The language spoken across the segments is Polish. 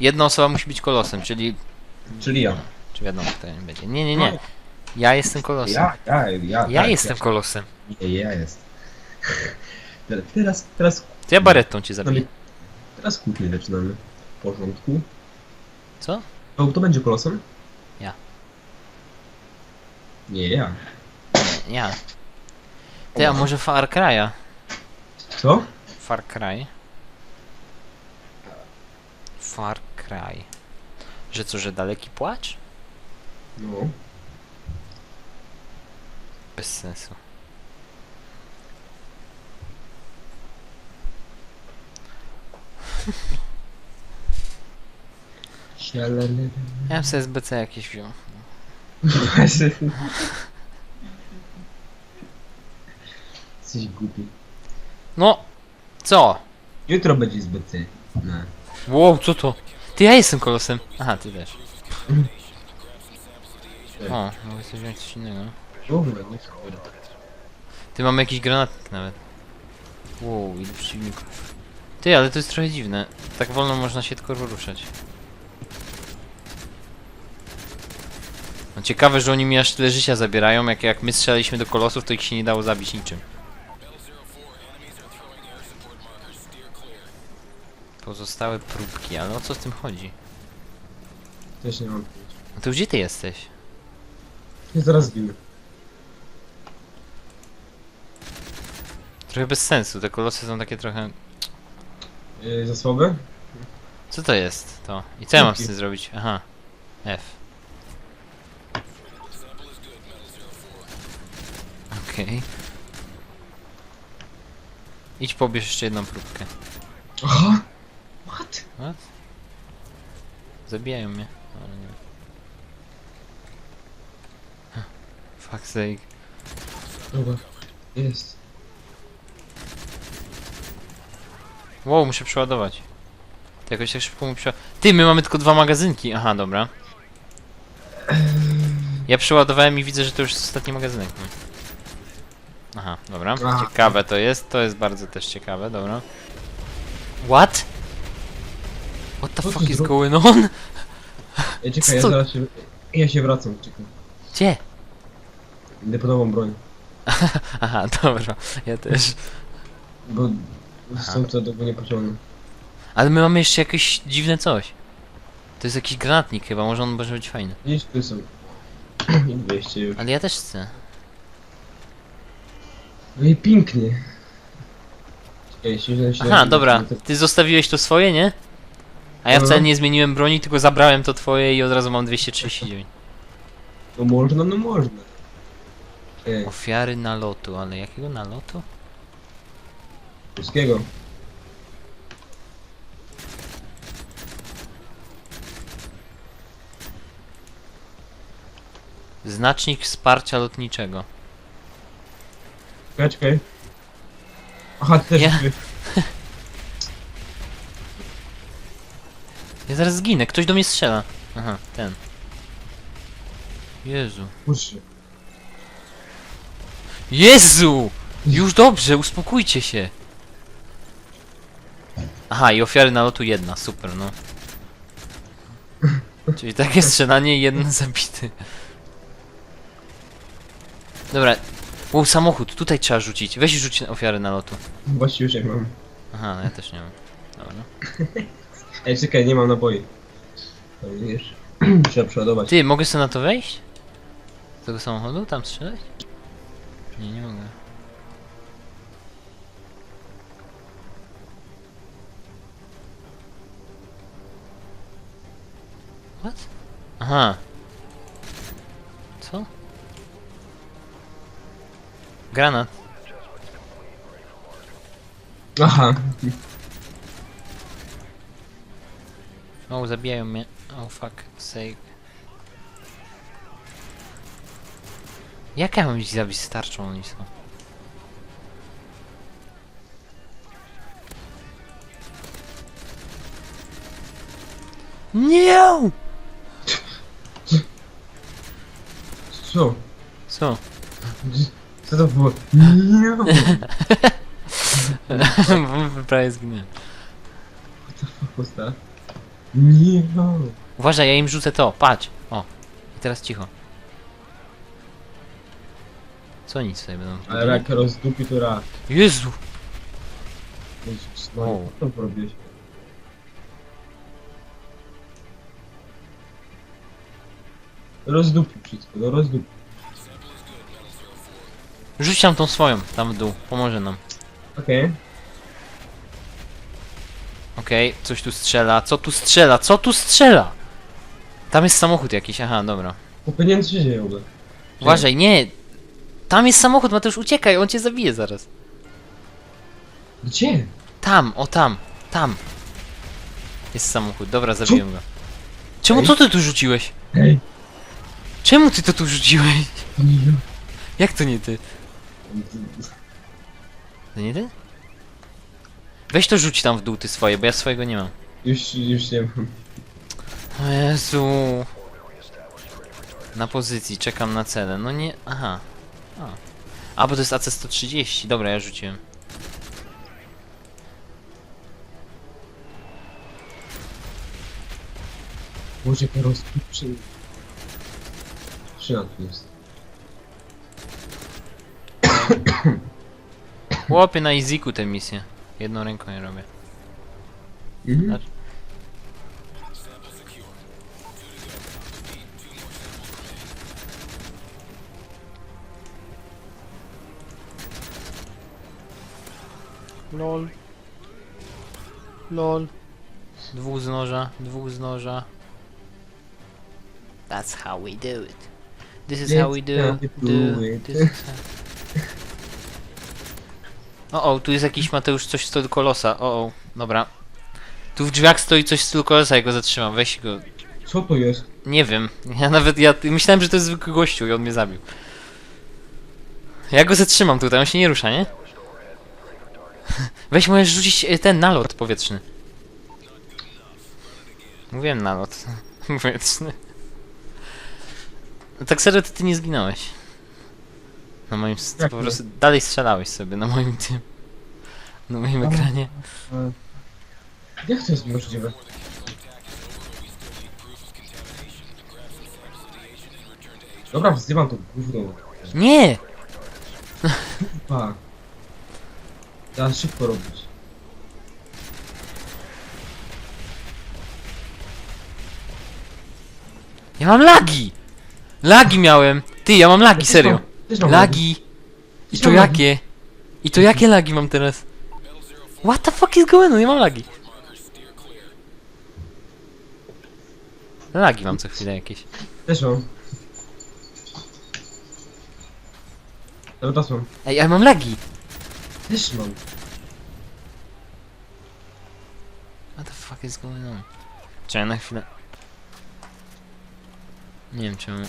jedna osoba musi być kolosem, czyli... Czyli ja. Czy wiadomo, kto nie będzie. Nie, nie, nie. Ja jestem kolosem. Ja, ja, ja. Ja tak, jestem kolosem. Nie, ja jest. Teraz, teraz, To ja barettą cię zabiję. teraz kłótnię zaczynamy. W porządku. Co? To, to będzie kolosem? Ja. Nie, ja. Nie, ja. Ty, a może Far Cry'a? Co? Far Cry. Far Cry. Że co, że daleki płacz? No. Bez sensu. Ja bym sobie SBC jakieś wziął. Jesteś głupi. No! Co? Jutro będzie ty. No. Wow, co to? Ty, ja jestem kolosem. Aha, ty też. O, mogę sobie wziąć coś innego. Nie szkoda. Ty, mamy jakiś granatnik nawet. Wow, ile przeciwników. Ty, ale to jest trochę dziwne. Tak wolno można się tylko ruszać. No ciekawe, że oni mi aż tyle życia zabierają, jak jak my strzelaliśmy do kolosów, to ich się nie dało zabić niczym. Pozostałe próbki, ale o co z tym chodzi? Też nie mam. No to gdzie ty jesteś? Ja zaraz zginę. Trochę bez sensu, te kolosy są takie trochę... Yy, za słabe? Co to jest to? I co ja mam z tym zrobić? Aha. F. Okej. Idź pobierz jeszcze jedną próbkę. Aha! What? Zabijają mnie. Ale nie. Huh. Fuck sake. Dobra. Jest. Wow, muszę przeładować. To jakoś tak szybko mu. Ty, my mamy tylko dwa magazynki. Aha, dobra. Ja przeładowałem i widzę, że to już jest ostatni magazynek. mój. Aha, dobra. Ciekawe to jest. To jest bardzo też ciekawe, dobra. What? What the Co fuck ty is zro- going on? Ej, czekaj, ja Co? zaraz się... Ja się wracam, czekaj. Gdzie? Idę po nową broń. Aha, dobra. Ja też. Bo stąd to tego nie pociągnę. Ale my mamy jeszcze jakieś dziwne coś. To jest jakiś granatnik chyba, może on może być fajny. Gdzieś tu są. I 200 już. Ale ja też chcę. No i pięknie. Czekaj, się, się Aha, dobra. Ty zostawiłeś to swoje, nie? A ja wcale nie zmieniłem broni, tylko zabrałem to twoje i od razu mam 239. No można, no można. Ej, Ofiary nalotu, ale jakiego nalotu? wszystkiego. Znacznik wsparcia lotniczego. Czekaj, czekaj. Aha, ty też. Ja- Ja zaraz zginę, ktoś do mnie strzela. Aha, ten. Jezu. Jezu! Już dobrze, uspokójcie się. Aha, i ofiary nalotu jedna, super, no. Czyli takie strzelanie i jeden zabity. Dobra. Wow, samochód, tutaj trzeba rzucić. Weź rzuć ofiary nalotu. Właściwie już jak mam. Aha, no ja też nie mam. Dobra. Ej, czekaj, nie mam naboi. To wiesz. Trzeba przeładować. Ty, mogę sobie na to wejść? Z tego samochodu? Tam strzelać? Nie, nie mogę. What? Aha. Co? Granat. Aha. O, zabijają mnie. Oh fuck sake. Jak ja mam ich zabić z tarczą oni są? Nie! Co? Co? Co to było? Nie. Prawie zginąłem. Pusta. Nie. Uważaj, ja im rzucę to, patrz. O. I teraz cicho. Co nic sobie będą. Ale jak rozdupi, to raz. Jezu! Jezus, no, O. co robisz? Rozdupi wszystko, no rozdupi. Rzuć tam tą swoją, tam w dół. Pomoże nam. Okej. Okej, coś tu strzela. Co tu strzela? Co tu strzela? Tam jest samochód jakiś, aha, dobra. Okay. Wiem, co się dzieje w ogóle. Uważaj, nie! Tam jest samochód, Mateusz, uciekaj, on cię zabije zaraz. Gdzie? Tam, o tam, tam. Jest samochód, dobra, zabiłem go. Czemu Ej. co ty tu rzuciłeś? Hej. Czemu ty to tu rzuciłeś? Jak to nie ty? To nie ty? Weź to rzuć tam w dół ty swoje, bo ja swojego nie mam. Już, już nie mam. O Jezu. Na pozycji, czekam na celę. No nie, aha. A, A bo to jest AC-130, dobra, ja rzuciłem. Rozdupi. Trzyma tu jest. Chłopie, na Iziku tę misję. Jedną ręką je robię. Mhm. LOL. LOL. Dwóch z noża, dwóch z noża. That's how we do it. This is how we do, do, do it. this is how... O, o, tu jest jakiś Mateusz coś w stylu kolosa. O, o, dobra. Tu w drzwiach stoi coś w stylu kolosa, ja go zatrzymam. Weź go. Co to jest? Nie wiem. Ja nawet, ja myślałem, że to jest zwykły gościu i on mnie zabił. Ja go zatrzymam tutaj, on się nie rusza, nie? Weź, możesz rzucić e, ten nalot powietrzny. Mówiłem nalot powietrzny. No tak serio, to ty nie zginąłeś. Na moim, s- Jak po nie? prostu dalej strzelałeś sobie na moim tym, na moim ekranie. E, Jak to jest możliwe? Dobra, wzywam to gówno. Nie! Pa. Szybko robić. Ja mam lagi! Lagi miałem! Ty, ja mam lagi, serio. Mam Lagi! I to lagi. jakie? I to jakie lagi mam teraz? What the fuck is going on? Ja mam lagi. Lagi mam co chwilę jakieś. Też mam. Cały czas mam. Ej, ale mam lagi! Też mam. What the fuck is going on? Czekaj na chwilę. Nie wiem czemu.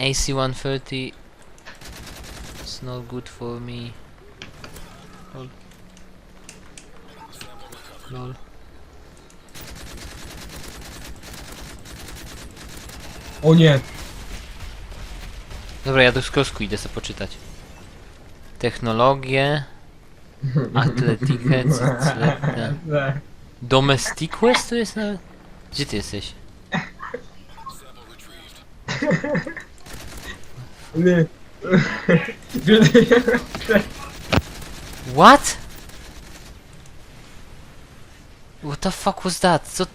AC-130 It's not good for me. Lol. Lol. O nie! Dobra, ja do skosku idę sobie poczytać. Technologie. Atletykę, cycletę. Domestic Quest to jest nawet? Gdzie ty jesteś? Nie. What? What the fuck was that? Co?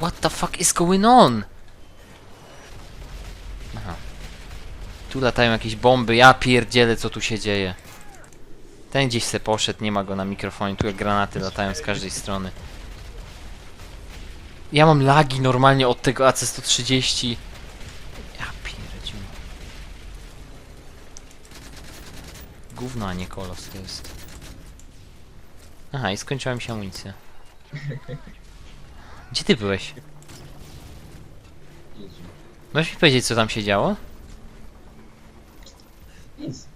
What the fuck is going on? Aha. Tu latają jakieś bomby, ja pierdzielę co tu się dzieje. Ten gdzieś se poszedł, nie ma go na mikrofonie, tu jak granaty latają z każdej strony. Ja mam lagi normalnie od tego AC-130. Ja pierdziu. Gówno, a nie kolos to jest. Aha, i skończyła mi się amunicja. Gdzie ty byłeś? Możesz mi powiedzieć, co tam się działo? Nic.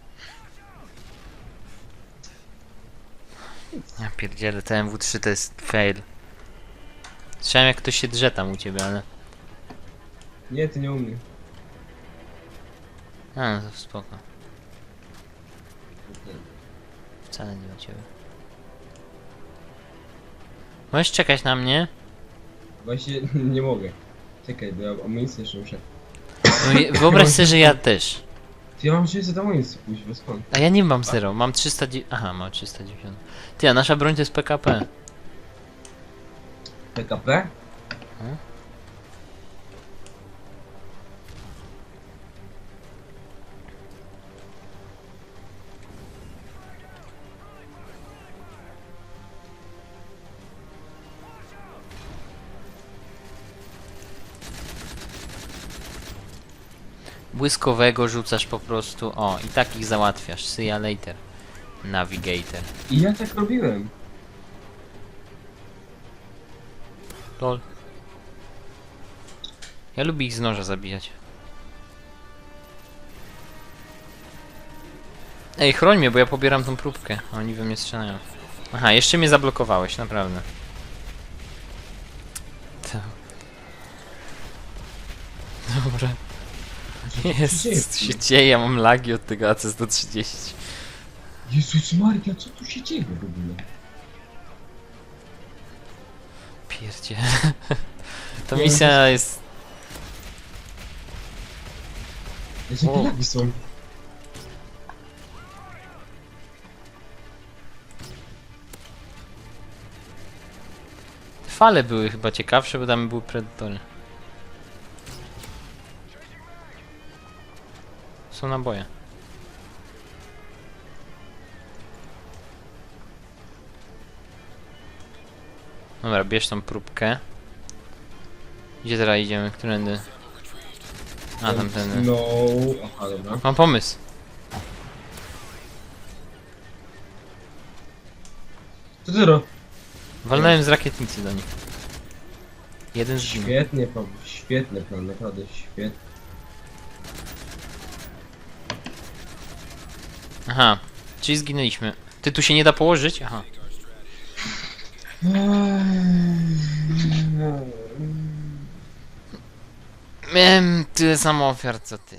Ja pierdzielę, to MW3 to jest fail. Słyszałem jak ktoś się drze tam u ciebie, ale... Nie, ty nie u mnie. A, no to spoko. Wcale nie o ciebie. Możesz czekać na mnie? Właśnie nie mogę. Czekaj, bo ja amunicję jeszcze muszę. No wyobraź sobie, że ja też. Ty, Ja mam 600 amunicji, kuźwa, skąd? A ja nie mam zero, mam 300... Aha, mam 390. Ty, a nasza broń to jest PKP. PKP? Mhm. Błyskowego rzucasz po prostu. O, i takich załatwiasz. See ya later. Navigator. I ja tak robiłem. Lol. Ja lubię ich z noża zabijać. Ej, chroń mnie, bo ja pobieram tą próbkę. a Oni we mnie strzelają. Aha, jeszcze mnie zablokowałeś, naprawdę. To. Dobra. Jest, się dzieje? Ja mam lagi od tego AC-130. Jezus Maria, co tu się dzieje w ogóle? Pierdzie. Ta Nie, misja jest... Jakie O. lagi są? Fale były chyba ciekawsze, bo tam były predatory. Są naboje. Dobra, bierz tą próbkę. Gdzie teraz idziemy? Którędy? A, tamtędy. No, aha, dobra. Mam pomysł. Co ty ro? Walnąłem z rakietnicy do nich. Jeden zginął. Świetnie, Paweł, świetny plan, naprawdę świetny. Aha, czyli zginęliśmy. Ty tu się nie da położyć? Aha. Miałem tyle samo ofiar co ty.